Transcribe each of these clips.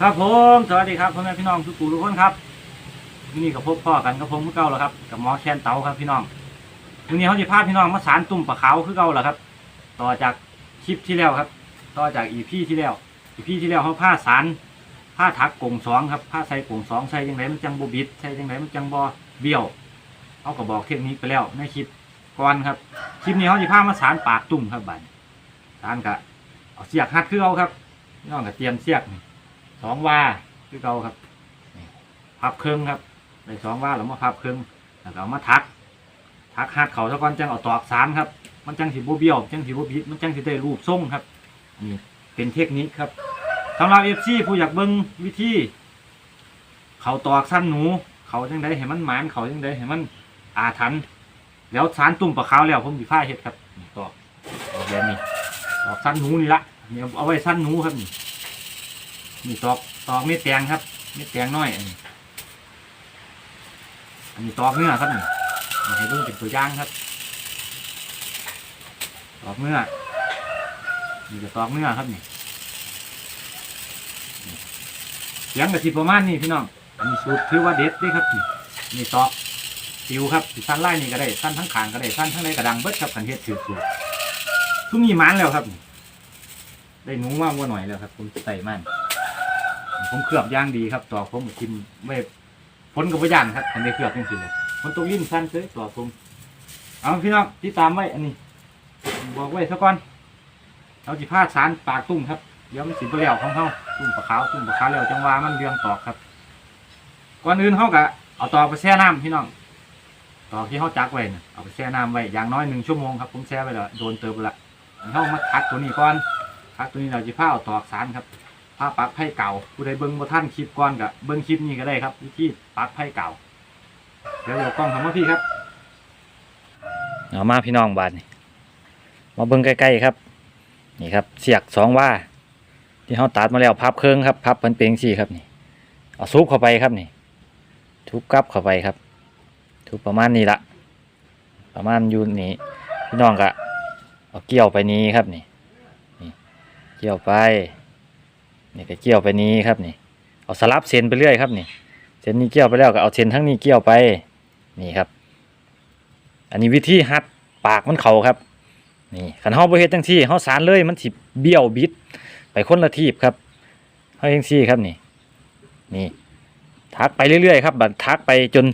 ครับผมสวัสดีครับพ่อแม่พี่น้องทุกผู้ทุกคนครับวันนี้กับพบพ่อกันกับผมเมื่อเก่าแล้วครับกับหมอแคนเตาครับพี่น้องวันนี้เขาจะพาพี่น้องมาสารตุ่มปลาขาวคือเก่าแล้วครับ ต่อจากคลิปที่แล้วครับ ต่อจากอีพีที่แล้วอีพีที่แล้วเขาผ้าสารผ้าถักกงสองครับผ้าใส่กงสองใส่ยังไงมันจังบบิดใส่ยังไงมันจังบอเบี้ยวเขาก็บอกเทคนิคไปแล้วในคลิปก่อนครับคลิปนี้เขาจะพามาสารปากตุ่มครับบัดสารกะเอาเสียกหัดคือเอาครับพี่น้องกับเตรียมเสียกนี่ สองว่าคือเก่าครับนี่พับเครื่องครับในสองว่าแล้วมาพับเครื่องแล้วก็เอามาทัก ทักหัดเขาซะก่อนจังเอาตอกสารครับ มันจังสิบเบี้ยวจังสิบบิดมันจังสิได้รูปทรงครับนี่เป็นเทคนิคครับสำหรับเอฟซีผู้อยากเบิ่งวิธีเขาตอกสั้นหนู เขาจังได้เห็นมันหมานเขาจังได้เห็นมันอาถรรพ์แล้วสารตุ่มปลาขาวแล้วผมสิฟ้าเฮ็ดครับนี่ตอกตอกแบบนี้ตอกสั้นหนูนี่ละนี่เอาไว้สั้นหนูครับนี่ นี่ตอกตอกเม็ดแตงครับเม็ดแตงน้อยอันนี้อันนี้ตอกเนื้อครับนี่ให้เบิ่งเป็นตัวอย่างครับ ตอกเนื้อนี่จะตอกเนื้อครับนี่นี่เสียงกระสิประมาณนี้พี่น้องอันนี้สูตรถือว่าเด็ดด้วยครับนี่นี่ตอกติวครับสั้นไล่นี่ก็ได้สั้นทั้งขางก็ได้สั้นทั้งในกระดังเบิดครับขันเฮ็ดถือสูตรทุกมีมันแล้วครับ ได้หนูมาว่าหน่อยแล้วครับ ผมใส่มัน ผมเคลือบย่างดีครับต่อผมกินไม่พ้นกับพยานครับอันนี้เคลือบจริงๆเลยมันต้องลิ้นสั้นเลยต่อผมเอาพี่น้องที่ตามไว้อันนี้บอกไว้ซะก่อนเราจิพาสารปากตุ้มครับเดี๋ยวมันสิบเลี้ยวของเขาตุ้มปลาขาวตุ้มปลาขาวแล้วจังหวะมันเรียงตอกครับก่อนอื่นเขากะเอาตอกไปแช่น้ำพี่น้องตอกที่เขาจักไว้นะเอาไปแช่น้ำไว้อย่างน้อยหนึ่งชั่วโมงครับผมแช่ไว้แล้วโดนเติมไปละเขามาคัดตัวนี้ก่อนคัดตัวนี้เราจะพาเอาตอกสารครับ ผ้าปักไพ่เก่าผู้ใดเบิ้งบ่ท่านคลิปก่อนกับเบิ้งคลิปนี้ก็ได้ครับวิธีปักไพ่เก่าเดี๋ยวเดี๋ยวกล้องทำมาพี่ครับเอามาพี่น้องบาดนี่มาเบิ้งใกล้ๆครับ นี่ครับ เสียกสองว่า ที่เขาตัดมาแล้วพับเครื่องครับพับเป็นเปลงสี่ครับนี่เอาซุปเข้าไปครับนี่ ทุบกลับเข้าไปครับ ทุบประมาณนี้ละประมาณยูนี่พี่น้องก็เอาเกี่ยวไปนี้ครับนี่นี่ เกี่ยวไป นี่ก็เกี่ยวไปนี้ครับนี่ เอาสลับเส้นไปเรื่อยครับนี่เส้นนี้เกี่ยวไปแล้วก็เอาเส้นทั้งนี้เกี่ยวไปนี่ครับ อันนี้วิธีหัดปากมันเข่าครับ นี่ขันเฮาบ่เฮ็ดจังซี่เฮาสารเลยมันสิเบี้ยวบิด ไปคนละทีบครับเฮาจังซี่ครับนี่นี่ทักไปเรื่อยๆครับบัดทักไปจน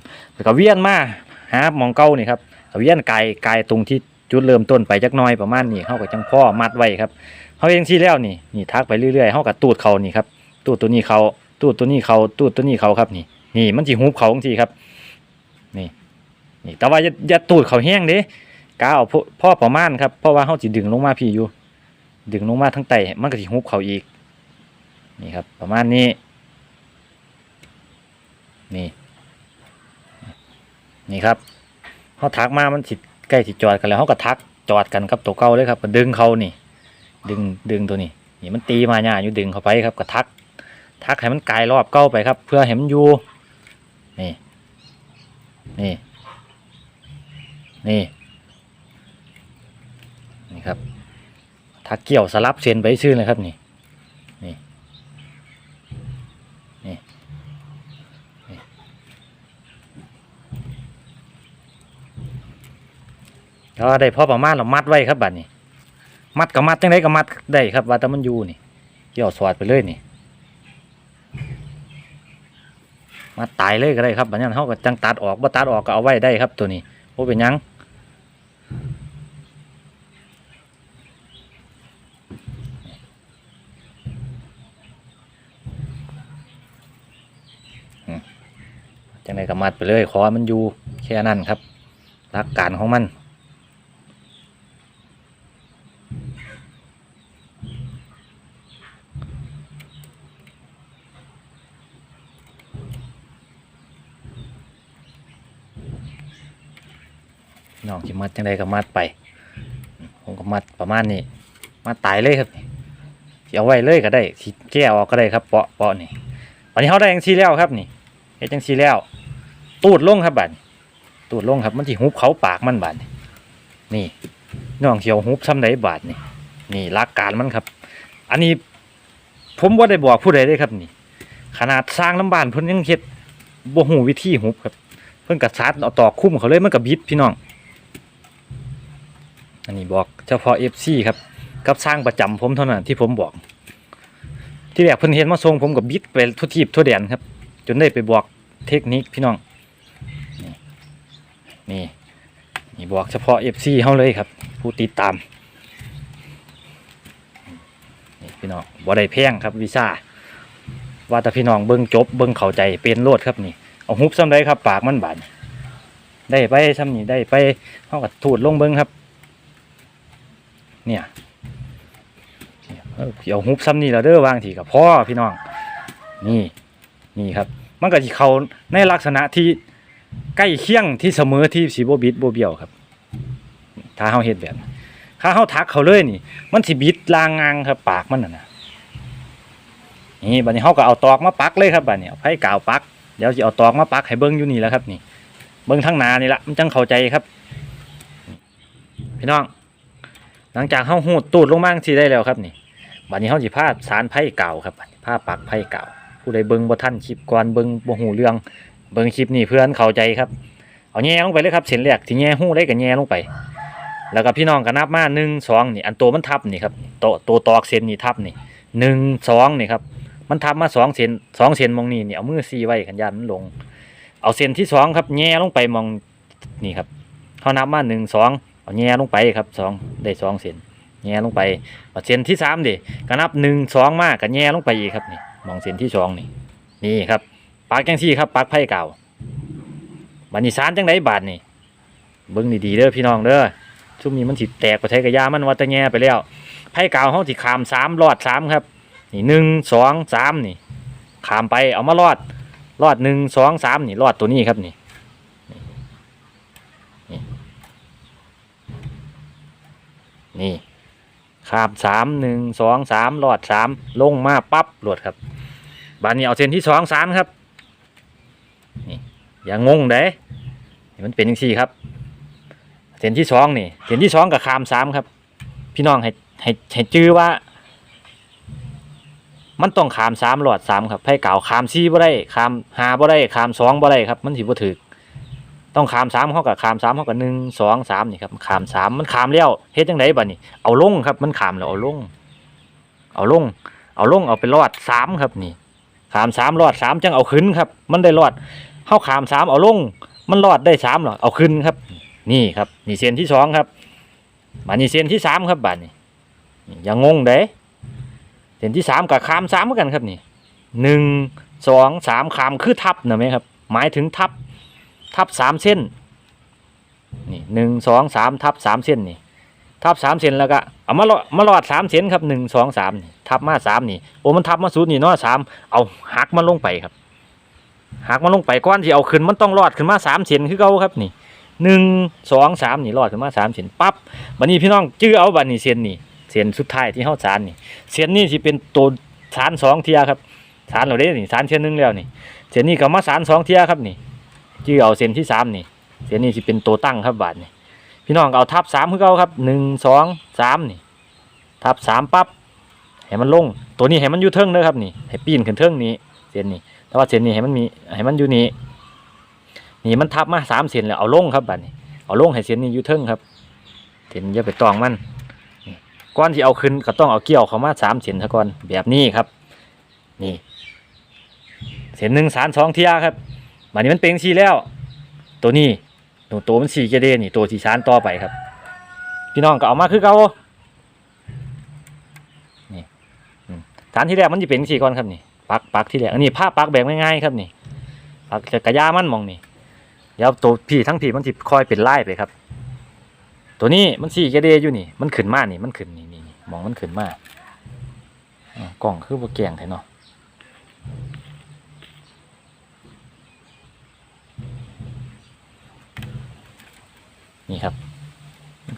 ก็เวียนมาหามองเก่านี่ครับเวียนไกลไกลตรงที่จุดเริ่มต้นไปจักน่อยประมาณนี้เฮาก็จังพ่อมัดไว้ครับ เขาเองที่แล้วนี่นี่ทักไปเรื่อยๆเขากับตูดเขานี่ครับตูดตัวนี้เขาตูดตัวนี้เขาตูดตัวนี้เขาครับนี่ นี่มันจีหูบเขาจริงครับนี่นี่แต่ว่าอย่าอย่าตูดเขาแห้งเด้กาเอาพ่อพ่อประมาณครับเพราะว่าเขาจีดึงลงมาพี่อยู่ ดึงลงมาทั้งไตมันก็จีหูบเขาอีก นี่ครับ ประมาณนี้ นี่ นี่ครับเขาทักมามันสิใกล้สิจอดกันแล้วเขาก็ทักจอดกันกับตัวเก่าเลยครับก็ดึงเขานี่ ดึงดึงตัวนี้นี่มันตีมาเนี่ยอยู่ดึงเข้าไปครับกระทัก ทักให้มันกลายรอบเก้าไปครับ เพื่อให้มันอยู่นี่นี่นี่นี่ครับทักเกี่ยวสลับเส้นไปซื่อเลยครับนี่นี่นี่นี่ก็ได้พอประมาณเรามัดไว้ครับบัดนี้ มัดกับมัดจังไดกับมัดได้ครับว่าแต่มันอยู่นี่เกี่ยวสวดไปเลยนี่ มัดตายเลยก็ได้ครับบัดนี้เขาก็จังตัดออกบ่ตัดออกก็เอาไว้ได้ครับตัวนี้โอ้เป็นยังจังไดกับมัดไปเลยขอมันอยู่แค่นั้นครับหลักการของมัน น้องสิมัด จังใดก็มัดไป ผมก็มัดประมาณนี้มัดตายเลยครับเอาไว้เลยก็ได้สิแก้ออกก็ได้ครับเปาะเปาะนี่วันนี้เขาได้จังซีแล้วครับนี่เฮ็ดจังซีแล้ว ตูดลงครับบัดนี้ตูดลงครับมันสิหุบเขาปากมันบาดนี้นี่น้องเสียวหุบซ้ำไหนบาดนี่นี่หลักการมันครับ อันนี้ผมว่าได้บอกผู้ใดได้ครับนี่ ขนาดสร้างลำบานเพิ่นยังเฮ็ดบ่ฮู้วิธีหุบครับ เพิ่นก็ซัดเอาตอกคุ้มเขาเลยมันก็บิดพี่น้อง อันนี้บอกเฉพาะ FC ครับกับสร้างประจำผมเท่านั้นที่ผมบอก ที่แรกเพิ่นเห็นมาส่งผมก็บิดไปทั่วทีบทั่วแดนครับ จนได้ไปบอกเทคนิคพี่น้อง นี่นี่บอกเฉพาะ FC เฮาเลยครับ ผู้ติดตามนี่พี่น้องบ่ได้แพงครับวีซ่าว่าแต่พี่น้องเบิ่งจบเบิ่งเข้าใจเป็นโลดครับนี่เอาฮุบซ้ำได้ครับ ปากมันบาดได้ไปซ้ำนี่ได้ไปเฮาก็ถูดลงเบิ่งครับ เนี่ยเนี่ยเอาเอาฮุบซ้ำนี่แล้วเด้อวางทีกับพ่อพี่น้อง นี่นี่ครับ มันก็สิเขาในลักษณะที่ใกล้เคียงที่เสมอที่สีโบบิดโบเบียวครับ ถ้าเฮาเฮ็ดแบบถ้าเฮาทักเขาเลยนี่ มันสิบิดลางงางครับปากมันน่ะนี่บัดนี้เฮาก็เอาตอกมาปักเลยครับบัดนี้เอาไผกาวปักเดี๋ยวสิเอาตอกมาปักให้เบิ่งอยู่นี่แล้วครับ นี่ เบิ่งทั้งนานี่ละมันจังเข้าใจครับ พี่น้อง หลังจากเฮาหูดตูดลงมาจังซี่ได้แล้วครับนี่บัดนี้เฮาสิพาสารไผเก่าครับบัดนี้พาปักไผเก่า ผู้ใดเบิ่งบ่ทันคลิปก่อนเบิ่งบ่ฮู้เรื่องเบิ่งคลิปนี่เพื่อนเข้าใจครับ เอาแง่ลงไปเลยครับเส้นแรกที่แง่หูได้ก็แง่ลงไป แล้วก็พี่น้องก็นับมาหนึ่งสองนี่อันตัวมันทับนี่ครับโตวตัวตอกเส้นนี่ทับนี่หนึ่งสองนี่ครับมันทับมาสองเส้นสองเส้นมองนี่นี่เอามือซีไว้ขันยันมันลง เอาเส้นที่สองครับแง่ลงไปมองนี่ครับเขานับมาหนึ่งสอง เอาแง่ลงไปครับสองได้สองเส้นแง่ลงไปเอาเส้นที่สามดิก็นับหนึ่งสองมากก็แง่ลงไปอีกครับนี่มองเส้นที่สองนี่นี่ครับปักจังซี่ครับปักไผ่เก่าบัดนี้สารจังไดบาดนี่เบิ่งดีๆเด้อพี่น้องเด้อช่วงนี้มันสิแตกไปไทยกระยามันว่าแตแง่ไปแล้วไผ่เก่าเฮาสิขามสามรอดสามครับ นี่หนึ่งสองสามนี่ขามไปเอามารอดรอดหนึ่งสองสามนี่รอดตัวนี้ครับนี่ นี่ขามสามหนึ่งสองสามรอดสามลงมาปั๊บรวดครับบานนี้เอาเส้นที่สองสามครับนี่อย่างงงเด้มันเป็นยังสี่ครับ เส้นที่สองนี่เส้นที่สองกับคามสามครับ พี่น้องให้ให้ให้จื้อว่า มันต้องขามสามหลอดสามครับไพ่เก่าขามสี่บ่ได้ขามหาบ่ได้ขามสองบ่ได้ครับ มันสิบ่ถึก ต้องขามสามเขากับขามสามเขากับหนึ่งสองสามนี่ครับขามสามมันขามแล้วเฮ็ดจังไดบัดนี้เอาลงครับ มันขามแล้วเอาลง เอาลง เอาลงเอาไปรอดสามครับนี่ขามสามรอดสามจังเอาขึ้นครับ มันได้รอดเข้าขามสามเอาลง มันรอดได้สามหรอเอาขึ้นครับ นี่ครับ นี่เส้นที่สองครับมานี่เส้นที่สามครับบานี่นี่อย่างงงเด้เส้นที่สามกับขามสามเหมือนกันครับนี่หนึ่งสองสามขามคือทับนะไหมครับ หมายถึงทับ ทับสามเส้นนี่หนึ่งสองสามทับสามเส้นนี่ทับสามเซนแล้วก็เอามาลอดมาลอดสามเซนครับหนึ่งสองสามนี่ทับมาสามนี่โอ้มันทับมาสูดนี่เนาะสามเอาหักมันลงไปครับหักมันลงไปก้อนที่เอาขึ้นมันต้องรอดขึ้นมาสามเซนคือเก่าครับนี่หนึ่งสองสามนี่รอดขึ้นมาสามเซนปั๊บบันนี้พี่น้องจื้อเอาบันนี้เซนนี่เซนสุดท้ายที่เข้าสารนี่เซนนี่ที่เป็นตัวสารสองเทียครับสารเราได้นี่สารเทียนหนึงแล้วนี่เซนนี่ก็มาสารสองเทียครับนี่ จื้อเอาเซนที่สามนี่เซนนี่ที่เป็นตัวตั้งครับบาทนี่พี่น้องก็เอาทับสามคือเก่าครับหนึ่งสองสามนี่ ทับสามปั๊บให้มันลง ตัวนี้ให้มันอยู่เทิงเด้อครับนี่ให้ปีนขึ้นเทิงนี้เส้นนี้แต่ว่าเส้นนี้ให้มันมีให้มันอยู่นี่นี่มันทับมาสามเส้นแล้วเอาลงครับบัดนี้เอาลงให้เส้นนี้อยู่เทิงครับเส้นอย่าไปตองมันนี่ก้อนที่เอาขึ้นก็ต้องเอาเกี่ยวเข้ามาสามเส้นซะก่อนแบบนี้ครับ นี่เส้นหนึ่งสารสองเทียครับ บัดนี้มันเป็นสีแล้ว ตัวนี้ตัวตัวมันสีเกเดนี่ตัวที่ชานต่อไปครับ พี่น้องก็เอามาคือเก่านี่ฐานที่แรกมันจะเป็นสีก้อนครับนี่ปักปักที่แรกอันนี้ผ้าปักแบบง่ายๆครับนี่ปักจะกระยามันมองนี่เดี๋ยวตัวพี่ทั้งพี่มันจะคอยเป็นไล่ไปครับ ตัวนี้มันสีเกเดอยู่นี่ มันขึ้นมานี่มันขึ้นนี่นี่มองมันขึ้นมาอ่ากล่องคือบ่แกงแท้เนาะ นี่ครับ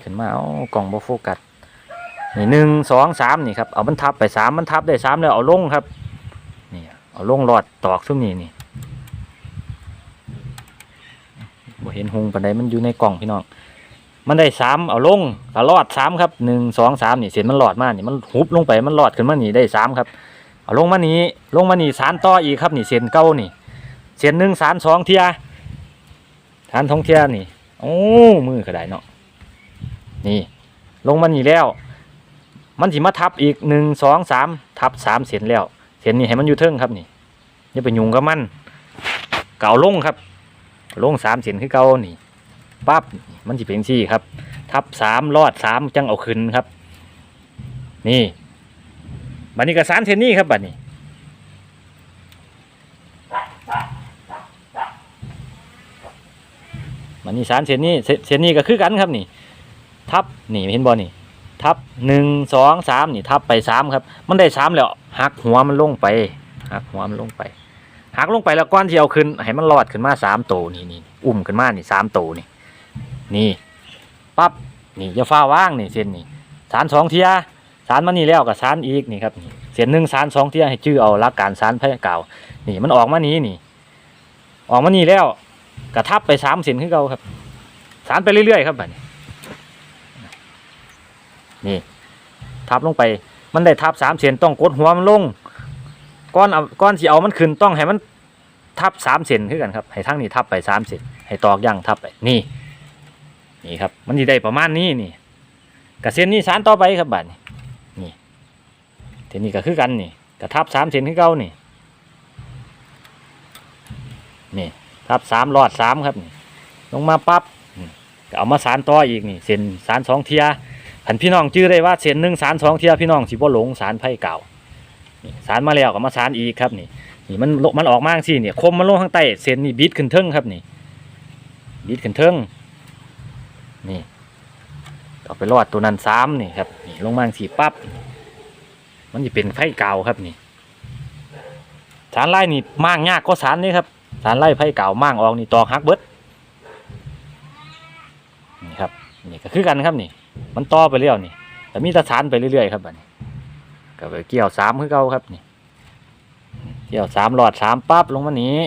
ขึ้นมาเอากล่องบโฟกัสนี่หนึ่งสองสามนี่ครับเอาบรรทับไปสามบรรทับได้สามแล้วเอาลงครับนี่เอาลงหลอดตอกซุ้มนี่นี่บ่เห็นหงปันใดมันอยู่ในกล่องพี่น้องมันได้สามเอาลงก็รอดสามครับหนึ่งสองสามนี่เส้นมันหลอดมากนี่มันหุบลงไปมันหลอดขึ้นมานี่ได้สามครับเอาลงมานี้ลงมานี่สารต่ออีกครับนี่เส้นเก้านี่เส้นหนึ่งสารสองเทียสารทองเทียนี่ โอ้มือก็ได้เนาะนี่ ลงมานี่แล้ว มันสิมาทับอีกหนึ่งสองสามทับสามเส้นแล้ว เส้นนี้ให้มันอยู่เทิงครับนี่อย่าไปยุงกับมันเก่าลงครับ ลงสามเส้นคือเก่านี่ปั๊บมันสิเป็นสี่ครับ ทับสามรอดสามจังเอาขึ้นครับ นี่บัดนี้ก็สารเส้นนี้ครับบัดนี้ บัดนี้สารเส้นนี้เส้นนี้ก็คือกันครับนี่ ทับนี่เห็นบอนี่ ทับหนึ่งสองสามนี่ทับไปสามครับ มันได้สามแล้วหักหัวมันลงไปหักหัวมันลงไปหักลงไปแล้วก้อนที่เอาขึ้นให้มันรอดขึ้นมาสามโตนี่นี่อุ้มขึ้นมานี่สามโตนี่ นี่ปั๊บนี่จะฟ้าว่างนี่เส้นนี่สารสองเทียสารมันนี่แล้วกับสารอีกนี่ครับเส้นหนึ่งสารสองเทียให้ชื่อเอาลักการสารพยาเก่านี่มันออกมานี้นี่ ออกมานี่แล้ว กระทับไปสามเส้นขึ้นเก่าครับ สารไปเรื่อยๆครับบัดนี้นี่ ทับลงไป มันได้ทับสามเส้นต้องกดหัวมันลงก้อนเอาก้อนที่เอามันขึ้นต้องให้มันทับสามเส้นขึ้นกันครับ ให้ทั้งนี้ทับไปสามเส้นให้ตอกย่างทับไปนี่ นี่ครับ มันจะได้ประมาณนี้นี่กับเส้นนี้สารต่อไปครับบัดนี้นี่เส้นนี้ก็คือกันนี่กระทับสามเส้นขึ้นเก่านี่นี่ ทับสามรอดสามครับ ลงมาปั๊บก็เอามาสารต่ออีกนี่เส้นสารสองเทียขันพี่น้องชื่อได้ว่าเส้นหนึ่งสารสองเทียพี่น้องสิบ่หลงสารไผ่เก่านี่สารมาแล้วก็มาสารอีกครับนี่นี่มันมันออกมาสิเนี่ยคมมันลงข้างใต้เส้นนี่บิดขึ้นเทิงครับนี่บิดขึ้นเทิงนี่ต่อไปรอดตัวนั้นสามนี่ครับนี่ลงมาสีปั๊บมันจะเป็นไผ่เก่าครับนี่สารไล่นี่มางยากก็สารนี่ครับ สารไล่ไผ่เก่ามางออกนี่ตอกหักเบิดนี่ครับนี่ก็คือกันครับนี่ มันต่อไปเรื่อยนี่แต่มีตะสานไปเรื่อยๆครับบัดนี้ก็ไปเกี่ยวสามคือเก่าครับนี่เกี่ยวสามหลอดสามปั๊บลงมานี้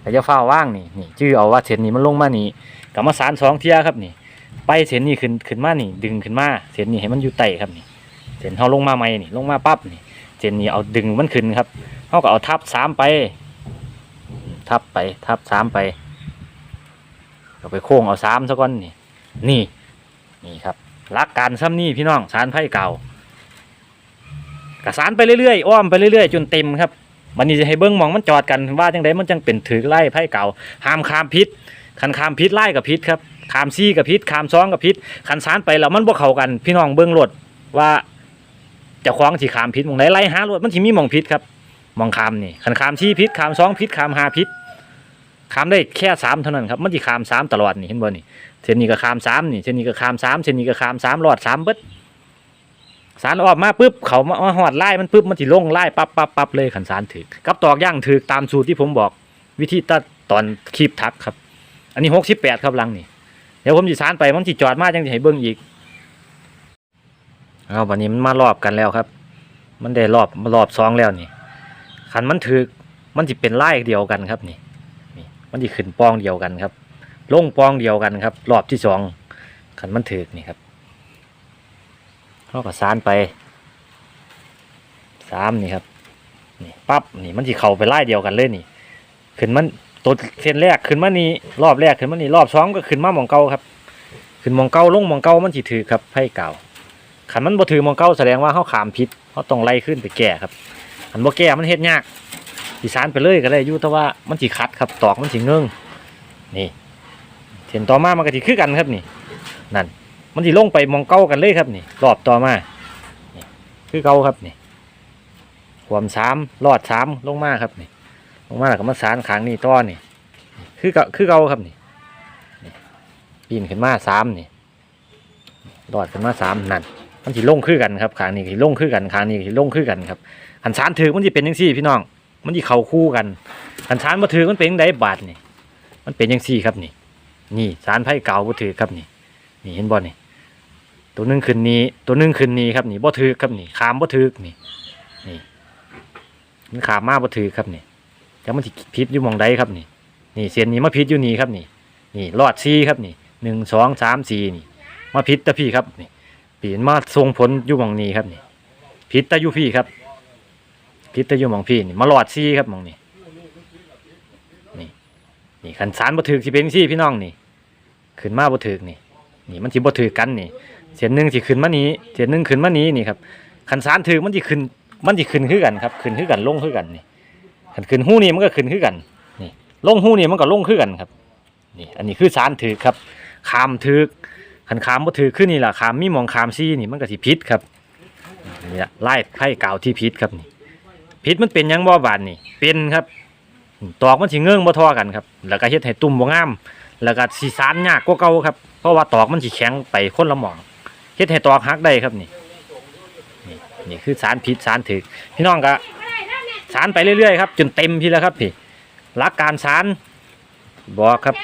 แต่จะเฝ้าว่างนี่นี่ชื่อเอาว่าเส้นนี้มันลงมานี่กับมาสานสองเทียครับนี่ ไปเส้นนี้ขึ้นขึ้นมานี่ ดึงขึ้นมาเส้นนี้ให้มันอยู่ไต่ครับนี่เส้นเขาลงมาใหม่นี่ลงมาปั๊บนี่เส้นนี้เอาดึงมันขึ้นครับเขาก็เอาทับสามไป ทับไปทับสามไปเอาไปโค้งเอาสามซะก่อนนี่ นี่ นี่ครับรักการซ้ำนี่พี่น้องสารไพ่เก่ากระสานไปเรื่อยๆอ้อมไปเรื่อยๆจนเต็มครับวันนี้จะให้เบิ้งมองมันจอดกันว่าจังไดมันจังเป็นถือไล่ไพ่เก่าห้ามขามพิษคันขามพิษไล่กับพิษครับขามซี่กับพิษขามซ้องกับพิษคันสานไปแล้วมันบ่เข้ากัน พี่น้องเบิ้งรถว่าจะคล้องสีขามพิษมองไหนไล่หารถมันสิมีมองพิษครับ มองขามนี่คันขามซี่พิษขามซ้องพิษขามหาพิษขามได้แค่สามเท่านั้นครับมันสิขามสามตลอดนี่เห็นบ่นี่เส้นนี้ก็ข้ามสามนี่เส้นนี้ก็ข้ามสามเส้นนี้ก็ข้ามสามรอดสามเบิดสารออกมาปุ๊บเขามาหอดไล่มันปุ๊บมันสิลงไล่ปั๊บปั๊บปั๊บเลยขันสารถือกับตอกย่างถือตามสูตรที่ผมบอก วิธีตัดตอนคีบทักครับ อันนี้หกสิบแปดครับลังนี่เดี๋ยวผมจะสารไปมันสิจอดมาจังจะให้เบิ้งอีกเอาวันนี้มันมารอบกันแล้วครับ มันได้รอบมารอบสองแล้วนี่ ขันมันถือมันจะเป็นไล่เดียวกันครับนี่นี่มันจะขึ้นปองเดียวกันครับ ลงปองเดียวกันครับ รอบที่สองขันมันถือนี่ครับเขาก็สานไปสามนี่ครับนี่ปั๊บนี่มันจะเข้าไปไล่เดียวกันเลยนี่ ขึ้นมันตัวเส้นแรกขึ้นมานี่รอบแรกขึ้นมานี่รอบสองก็ขึ้นมามองเก่าครับ ขึ้นมองเก่าลงมองเก่ามันสิถือครับไพ่เก่าขันมันบ่ถือมองเก่าแสดงว่าเขาขามพิษเขาต้องไล่ขึ้นไปแก้ครับ ขันบ่แก้มันเฮ็ดยากสิสานไปเลยก็ได้อยู่แต่ว่ามันสิคัดครับตอกมันสิเงื่งนี่เส้นต่อมามันก็สิคือกันครับนี่นั่นมันสิลงไปมองเก้ากันเลยครับนี่รอบต่อมาคือเก้าครับนี่ความสามรอดสามลงมาครับนี่ลงมาแล้วก็มาสารขางนี่ต่อนี่คือเก่าคือเก้าครับนี่ปีนขึ้นมาสามนี่รอดขึ้นมาสามนั่นมันสิลงคือกันครับขางนี้สิลงคือกันขางนี้สิลงคือกันครับ หันสารถือมันสิเป็นยังซี่พี่น้อง มันสิเข่าคู่กันหันสารมาถือมันเป็นยังไงบาทนี่มันเป็นยังซี่ครับนี่ นี่สารไผ่เก่าบ่ถือครับนี่ นี่เห็นบ่นี่ตัวนึงขึ้นนี้ ตัวนึงขึ้นนี้ครับนี่บ่ถือครับนี่ขามบ่ถือนี่นี่มันขามมาบ่ถือครับนี่จะมันสิพิษอยู่มองใดครับนี่ นี่เส้นนี้มาพิษอยู่นี่ครับนี่ นี่รอดซี่ครับนี่หนึ่งสองสามสี่นี่ มาพิษตะพี่ครับนี่ปีนมาทรงผลอยู่มองนี้ครับนี่พิษตะยู่พี่ครับ พิษตะอยู่มองพี่นี่มาหลอดซี่ครับมองนี่นี่นี่คันสารบ่ถือสิเป็นซี่พี่น้องนี่ขึ้นมาบ่ถือนี่นี่มันสิบ่ถือกันนี่เส้นหนึ่งสิขึ้นมานี้เส้นหนึ่งขึ้นมานี้นี่ครับคันสารถือมันสิขึ้นมันสิขึ้นคือกันครับขึ้นคือกันลงคือกันนี่คันขึ้นหู้นี่มันก็ขึ้นคือกันนี่ลงหู้นี่มันก็ลงคือกันครับนี่อันนี้คือสารถือครับขามถือคันขามบ่ถือขึ้นนี่แหละขามมีมองขามซี่นี่มันก็สิพิษครับนี่ละไล่ไผ่กาวที่พิษครับนี่ พิษมันเป็นยังบ่บานนี่เป็นครับ ตอกมันสิเงื่องบ่ทอกันครับ แล้วก็เฮ็ดให้ตุ่มบ่งาม แล้วก็สิสารยากกว่าเก่าครับ เพราะว่าตอกมันสิแข็งไปคนละหม่องเฮ็ดให้ตอกหักได้ครับนี่นี่นี่คือสารพิษสารถึกพี่น้องก็สารไปเรื่อยๆครับจนเต็มพี่แล้วครับพี่หลักการสารบอกครับ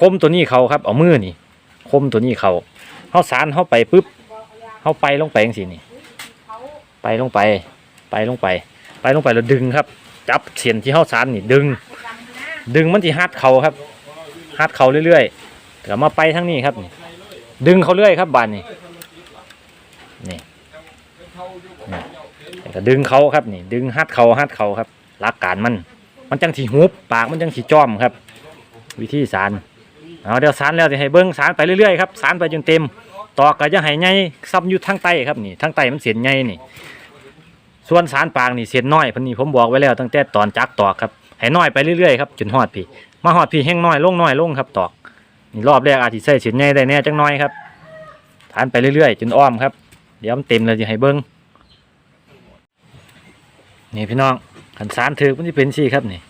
คมตัวนี้เขาครับเอามือนี่ คมตัวนี้เขาเฮาสารเฮาไปปุ๊บเฮาไปลงไปจังซี่นี่ ไปลงไป ไปลงไป ไปลงไปแล้วดึงครับ จับเสียนที่เฮาสารนี่ดึง ดึงมันสิฮัดเขาครับฮัดเขาเรื่อยๆแล้วมาไปทั้งนี้ครับ ดึงเขาเรื่อยครับบานนี่นี่นี่แล้วก็ดึงเขาครับนี่ ดึงฮัดเขาฮัดเขาครับหลักการมัน มันจังสีหุบปากมันจังสีจ้อมครับ วิธีสารเอาเดี๋ยวสารแล้วจะให้เบิ้งสารไปเรื่อยๆครับสารไปจนเต็ม ต่อก็จะให้ใหญ่ซ้ำอยู่ทางใต้ครับนี่ทางใต้มันเสียนใหญ่นี่ ส่วนสารปางนี่เสียน้อยพันนี่ผมบอกไว้แล้วตั้งแต่ตอนจักตอกครับให้น้อยไปเรื่อยๆครับจนฮอดพี่ มาฮอดพี่แห้งน้อยลงน้อยลงครับตอกนี่รอบแรกอาจจะใส่เสียนใหญ่ได้แน่จังน้อยครับทานไปเรื่อยๆจนอ้อมครับ เดี๋ยวมันเต็มเลยจะให้เบิ้งนี่พี่น้องขันสารถือมันจะเป็นสี่ครับนี่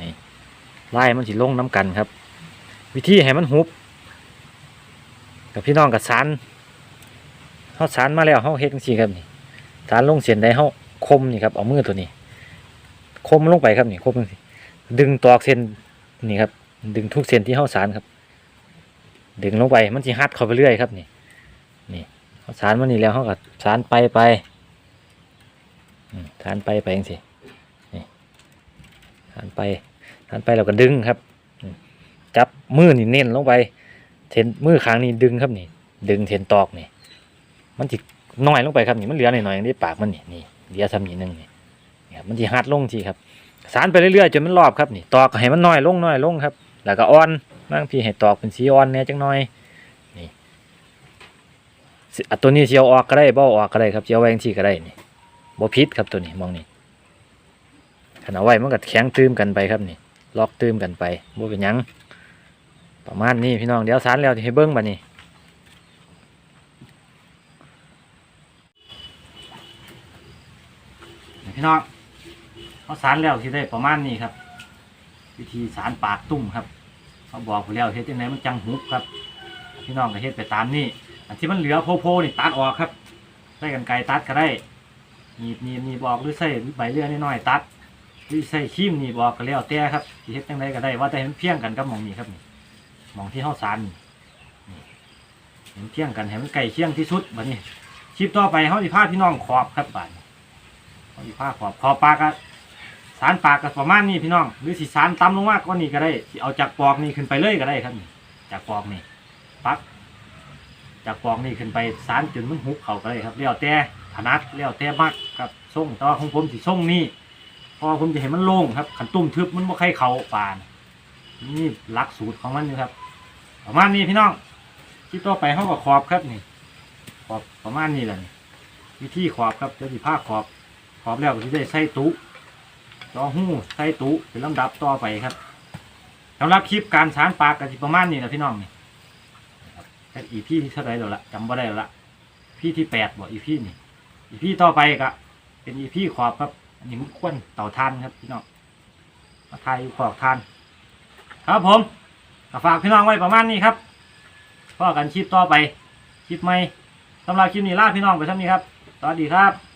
นี่ไล่มันสิลงน้ำกันครับ วิธีให้มันหุบ กับพี่น้องกับสารเขาสารมาแล้วเขาเฮ็ดจังซี่ครับนี่ สารลงเสียนได้เขาคมนี่ครับเอามือตัวนี้ คมลงไปครับนี่คมจังดึงตอกเส้นนี่ครับ ดึงทุกเส้นที่เขาสารครับ ดึงลงไปมันสิฮัดเข้าไปเรื่อยครับนี่นี่เขาสารมันนี่แล้วเขาก็สารไปไปสารไปไปจังซี่นี่สารไปสารไปเราก็ดึงครับจับมือนี่เน้นลงไปเทนมือข้างนี้ดึงครับนี่ ดึงเทนตอกนี่ มันจิ น้อยลงไปครับนี่มันเหลือหน่อยๆอย่างนี้ปากมันนี่นี่เหลือทำนี่หนึงนี่นี่ครับมันจิหัดลงทีครับ สารไปเรื่อยๆจนมันรอบครับนี่ตอกให้มันน้อยลงน้อยลงครับ แล้วก็อ่อนบางพี่ให้ตอกเป็นสีอ่อนแหน่จังน้อยนี่ตัวนี้เสียวออกก็ได้บ่ออกก็ได้ครับเสียวไว้จังที่ก็ได้นี่บ่พิษครับตัวนี้มองนี่ขนาดไว้มันก็แข็งตื้มกันไปครับนี่ล็อกตื้มกันไปบ่เป็นยังประมาณนี้พี่น้องเดี๋ยวสารแล้วที่ให้เบิ้งบัดนี้ พี่น้องเขาสารแล้วที่ได้ประมาณนี้ครับ วิธีสารปากตุ่มครับเขาบอกไปแล้วเฮ็ดยังไงมันจังหุบครับ พี่น้องก็เฮ็ดไปตามนี่อันที่มันเหลือโพๆนี่ตัดออกครับใส่กันไกตัดก็ได้หนีบหนีบหนีบออกหรือใส่ใบเลื่อยน้อยๆตัดหรือใส่ขีมหนีบออกก็แล้วแต่ครับสิเฮ็ดจังไดก็ได้ว่าแต่ให้มันเพียงกันกับหมองนี้ครับนี่หมองที่เฮาสารนี่เห็นเที่ยงกันให้มันใกล้เคียงที่สุดบัดนี้คลิปต่อไปเฮาสิพาพี่น้องขอบครับบัด นี้าขอบขอบปากก็สารปากก็ประมาณนี้พี่น้อง หรือสิสารต่ำลงมากกว่านี้ก็ได้สิเอาจากปอกนี่ขึ้นไปเลยก็ได้ครับนี่จากปอกนี่ปักจากปอกนี่ขึ้นไปสารจนมันหุบเข้าก็ได้ครับแล้วแต่ถนัดแล้วแต่มักครับส่งแต่ว่าของผมสิส่งนี่พอผมจะเห็นมันโล่งครับขันตุ้มทึบมันบ่ใครเข้าปานนี่หลักสูตรของมันอยู่ครับ ประมาณนี้พี่น้องที่ต่อไปเขาก็ขอบครับนี่ขอบประมาณนี้แหละวิธีขอบครับเดี๋ยวสิผ้าขอบ ขอบแล้วก็จะได้ใส่ตู้ต่อหู้ใส่ตู้เป็นลำดับต่อไปครับสำหรับคลิปการสารปากก็สิประมาณนี้แหละพี่น้องนี่แต่อีพี่ที่เท่าไรแล้วละจำบ่ได้แล้วละพี่ที่แปดบอกอีพี่นี่ อีพี่ต่อไปก็เป็นอีพี่ขอบครับอันนี้ควนเต่าทานครับพี่น้องมาทายขอบทาน ครับผมฝากพี่น้องไว้ประมาณนี้ครับพอกันคลิปต่อไปคลิปใหม่สำหรับคลิปนี้ลาพี่น้องไปเท่านี้ครับ สวัสดีครับ